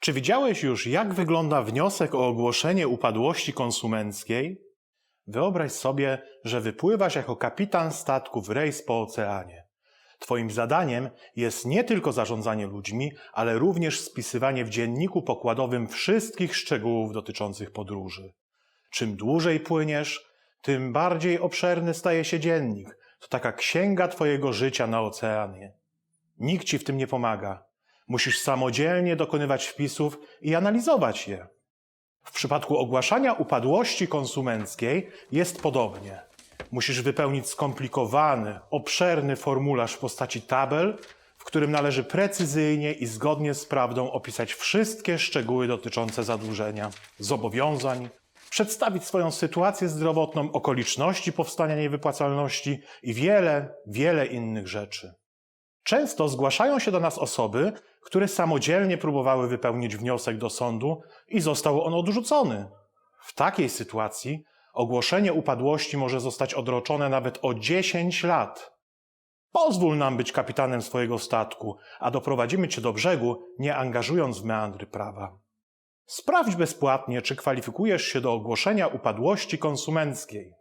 Czy widziałeś już, jak wygląda wniosek o ogłoszenie upadłości konsumenckiej? Wyobraź sobie, że wypływasz jako kapitan statku w rejs po oceanie. Twoim zadaniem jest nie tylko zarządzanie ludźmi, ale również spisywanie w dzienniku pokładowym wszystkich szczegółów dotyczących podróży. Czym dłużej płyniesz, tym bardziej obszerny staje się dziennik. To taka księga Twojego życia na oceanie. Nikt Ci w tym nie pomaga. Musisz samodzielnie dokonywać wpisów i analizować je. W przypadku ogłaszania upadłości konsumenckiej jest podobnie. Musisz wypełnić skomplikowany, obszerny formularz w postaci tabel, w którym należy precyzyjnie i zgodnie z prawdą opisać wszystkie szczegóły dotyczące zadłużenia, zobowiązań, przedstawić swoją sytuację zdrowotną, okoliczności powstania niewypłacalności i wiele, wiele innych rzeczy. Często zgłaszają się do nas osoby, które samodzielnie próbowały wypełnić wniosek do sądu i został on odrzucony. W takiej sytuacji ogłoszenie upadłości może zostać odroczone nawet o 10 lat. Pozwól nam być kapitanem swojego statku, a doprowadzimy cię do brzegu, nie angażując w meandry prawa. Sprawdź bezpłatnie, czy kwalifikujesz się do ogłoszenia upadłości konsumenckiej.